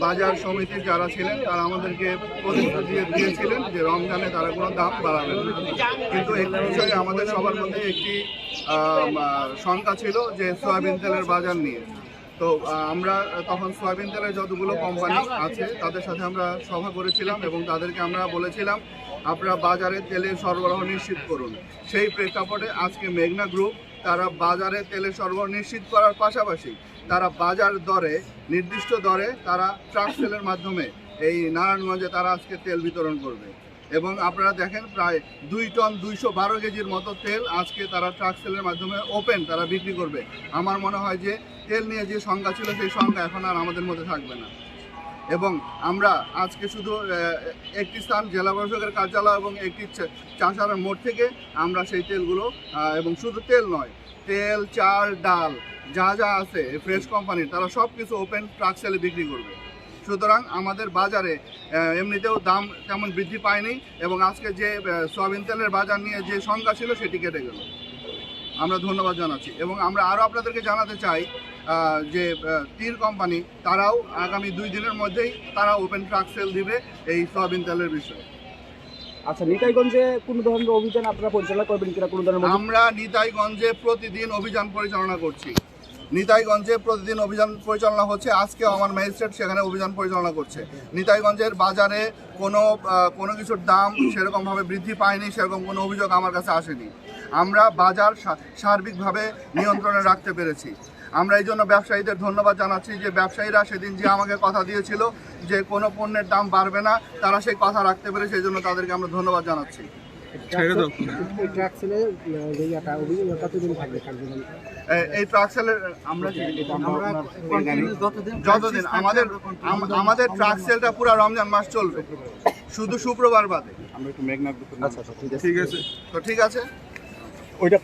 বাজার সমিতির যারা ছিলেন, তারা আমাদেরকে প্রতিশ্রুতি দিয়ে- দিয়েছিলেন যে রমজানে তারা কোনো দাম বাড়াবেন কিন্তু একটি বিষয়ে আমাদের সবার মধ্যে একটি শঙ্কা ছিল যে সয়াবিন তেলের বাজার নিয়ে। তো আমরা তখন সয়াবিন তেলের যতগুলো কোম্পানি আছে, তাদের সাথে আমরা সভা করেছিলাম এবং তাদেরকে আমরা বলেছিলাম, আপনারা বাজারে তেলের সরবরাহ নিশ্চিত করুন। সেই প্রেক্ষাপটে আজকে মেঘনা গ্রুপ তারা বাজারে তেলের সরবরাহ নিশ্চিত করার পাশাপাশি তারা বাজার দরে, নির্দিষ্ট দরে তারা ট্রাক সেলের মাধ্যমে এই নারায়ণগঞ্জে তারা আজকে তেল বিতরণ করবে। এবং আপনারা দেখেন প্রায় দুই টন দুইশো বারো কেজির মতো তেল আজকে তারা ট্রাক সেলের মাধ্যমে ওপেন তারা বিক্রি করবে। আমার মনে হয় যে তেল নিয়ে যে সংখ্যা ছিল সেই সংখ্যা এখন আর আমাদের মধ্যে থাকবে না। এবং আমরা আজকে শুধু একটি স্থান জেলা প্রশাসকের কার্যালয় এবং একটি চাষার মোড় থেকে আমরা সেই তেলগুলো এবং শুধু তেল নয়, তেল, চাল, ডাল, যা যা আছে ফ্রেশ কোম্পানির তারা সব কিছু ওপেন ট্রাক সেলে বিক্রি করবে। সুতরাং আমাদের বাজারে এমনিতেও দাম তেমন বৃদ্ধি পায়নি এবং আজকে যে সয়াবিন তেলের বাজার নিয়ে যে সংখ্যা ছিল সেটি কেটে গেল। আমরা ধন্যবাদ জানাচ্ছি। এবং আমরা আরও আপনাদেরকে জানাতে চাই যে তীর কোম্পানি তারাও আগামী দুই দিনের মধ্যেই তারা ওপেন ট্রাক সেল দিবে এই সয়াবিন তেলের বিষয়ে। আচ্ছা নিতাইগঞ্জে কোন ধরনের অভিযান আপনারা পরিচালনা করবেন কিনা কোনো ধরনের? আমরা নিতাইগঞ্জে প্রতিদিন অভিযান পরিচালনা করছি। নিতাইগঞ্জে প্রতিদিন অভিযান পরিচালনা হচ্ছে। আজকেও আমার ম্যাজিস্ট্রেট সেখানে অভিযান পরিচালনা করছে। নিতাইগঞ্জের বাজারে কোনো কোনো কিছুর দাম সেরকমভাবে বৃদ্ধি পায়নি, সেরকম কোনো অভিযোগ আমার কাছে আসেনি। আমরা বাজার সার্বিকভাবে নিয়ন্ত্রণে রাখতে পেরেছি। আমরা এই জন্য ব্যবসায়ীদের ধন্যবাদ জানাচ্ছি যে ব্যবসায়ীরা সেদিন যে আমাকে কথা দিয়েছিল যে কোনো পণ্যের দাম বাড়বে না, তারা সেই কথা রাখতে পেরে সেই জন্য তাদেরকে আমরা ধন্যবাদ জানাচ্ছি। এই ট্রাক সেলের আমরা যতদিন আমাদের আমাদের ট্রাক সেলটা পুরো রমজান মাস চলবে। শুধু শুক্রবার বাদে। আমরা একটু ঠিক আছে ঠিক আছে। তো ঠিক আছে। ওইটা